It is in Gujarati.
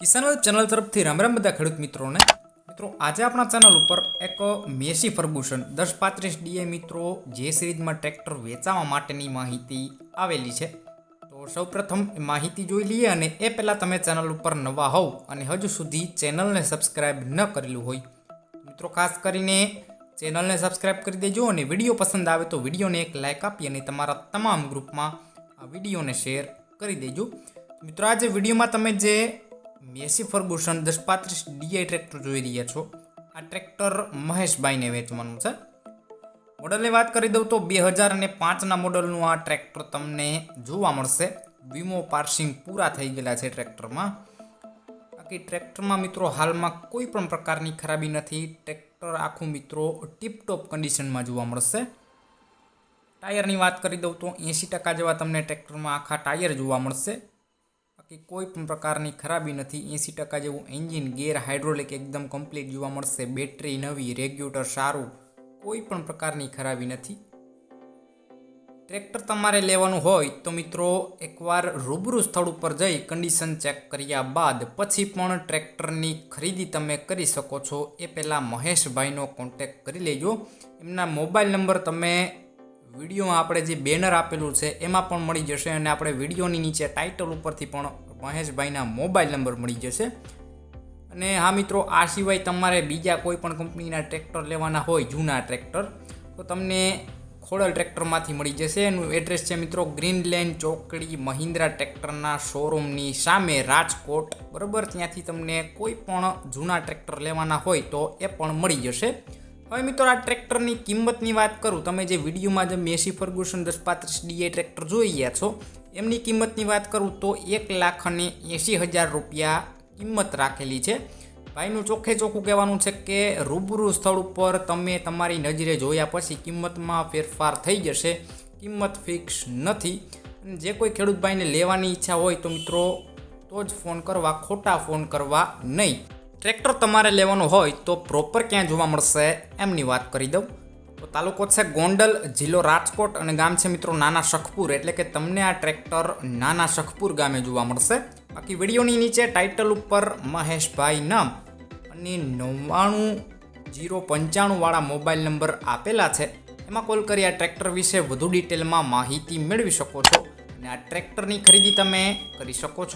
કિસાન વેબ ચેનલ તરફથી રામ રામ બધા ખેડૂત મિત્રોને. મિત્રો, આજે આપણા ચેનલ ઉપર એક મેસી ફર્ગુસન, દસ પાંત્રીસ ડીએ મિત્રો, જે સિરીઝમાં ટ્રેક્ટર વેચાવા માટેની માહિતી આવેલી છે. તો સૌપ્રથમ માહિતી જોઈ લઈએ અને એ પહેલાં તમે ચેનલ ઉપર નવા હોવ અને હજુ સુધી ચેનલને સબસ્ક્રાઈબ ન કરેલું હોય, મિત્રો, ખાસ કરીને ચેનલને સબસ્ક્રાઈબ કરી દેજો અને વીડિયો પસંદ આવે તો વિડીયોને એક લાઇક આપી અને તમારા તમામ ગ્રુપમાં આ વિડીયોને શેર કરી દેજો. મિત્રો, આજે વિડીયોમાં તમે જે મેસી ફર્ગુસન દસ પાંત્રીસ ડીઆઈ ટ્રેક્ટર જોઈ રહ્યા છો. આ ટ્રેક્ટર મહેશભાઈને વેચવાનું છે. મોડલની વાત કરી દઉં તો બે હજાર અને પાંચના મોડલનું આ ટ્રેક્ટર તમને જોવા મળશે. વીમો પાર્સિંગ પૂરા થઈ ગયેલા છે ટ્રેક્ટરમાં. બાકી ટ્રેક્ટરમાં મિત્રો હાલમાં કોઈ પણ પ્રકારની ખરાબી નથી. ટ્રેક્ટર આખું મિત્રો ટીપટોપ કન્ડિશનમાં જોવા મળશે. ટાયરની વાત કરી દઉં તો એંસી ટકા જેવા તમને ટ્રેક્ટરમાં આખા ટાયર જોવા મળશે. બાકી કોઈ પણ પ્રકારની ખરાબી નથી. એંસી ટકા જેવું એન્જિન ગેર હાઇડ્રોલિક એકદમ કમ્પ્લીટ જોવા મળશે. બેટરી નવી, રેગ્યુલેટર સારું, કોઈ પણ પ્રકારની ખરાબી નથી. ટ્રેક્ટર તમારે લેવાનું હોય તો મિત્રો એકવાર રૂબરૂ સ્થળ ઉપર જઈ કન્ડિશન ચેક કર્યા બાદ પછી પણ ટ્રેક્ટરની ખરીદી તમે કરી શકો છો. એ પહેલાં મહેશભાઈનો કોન્ટેક કરી લેજો. એમના મોબાઈલ નંબર તમે વિડીયોમાં આપણે જે બેનર આપેલું છે, એમાં પણ મળી જશે અને આપણે વિડીયોની નીચે ટાઇટલ ઉપરથી પણ મહેશભાઈના મોબાઈલ નંબર મળી જશે. અને હા મિત્રો, આ સિવાય તમારે બીજા કોઈ પણ કંપનીના ટ્રેક્ટર લેવાના હોય, જૂના ટ્રેક્ટર, તો તમને ખોડલ ટ્રેક્ટરમાંથી મળી જશે. એનું એડ્રેસ છે મિત્રો, ગ્રીનલેન્ડ ચોકડી મહિન્દ્રા ટ્રેક્ટરના શોરૂમની સામે રાજકોટ. બરાબર? ત્યાંથી તમને કોઈ પણ જૂના ટ્રેક્ટર લેવાના હોય તો એ પણ મળી જશે. હવે મિત્રો, આ ટ્રેક્ટરની કિંમતની વાત કરું. તમે જે વિડીયોમાં જે મેસી ફર્ગુસન દસ પાંત્રીસ ડીએ ટ્રેક્ટર જોઈ ગયા છો, એમની કિંમતની વાત કરું તો એક લાખ અને એંસી હજાર રૂપિયા કિંમત રાખેલી છે. ભાઈનું ચોખ્ખે ચોખ્ખું કહેવાનું છે કે રૂબરૂ સ્થળ ઉપર તમે તમારી નજરે જોયા પછી કિંમતમાં ફેરફાર થઈ જશે. કિંમત ફિક્સ નથી. જે કોઈ ખેડૂત ભાઈને લેવાની ઈચ્છા હોય તો મિત્રો, તો જ ફોન કરવા, ખોટા ફોન કરવા નહીં. ટ્રેક્ટર તમારે લેવાનું હોય તો પ્રોપર ક્યાં જોવા મળશે, એમની વાત કરી દઉં. તો તાલુકો છે ગોંડલ, જિલ્લો રાજકોટ અને ગામ છે મિત્રો નાના શખપુર. એટલે કે તમને આ ટ્રેક્ટર નાના શખપુર ગામે જોવા મળશે. બાકી વિડીયોની નીચે ટાઇટલ ઉપર મહેશભાઈ નામ અને નવ્વાણું જીરો પંચાણુંવાળા મોબાઈલ નંબર આપેલા છે. એમાં કોલ કરી આ ટ્રેક્ટર વિશે વધુ ડિટેલમાં માહિતી મેળવી શકો છો. અને આ ટ્રેક્ટરની ખરીદી તમે કરી શકો છો.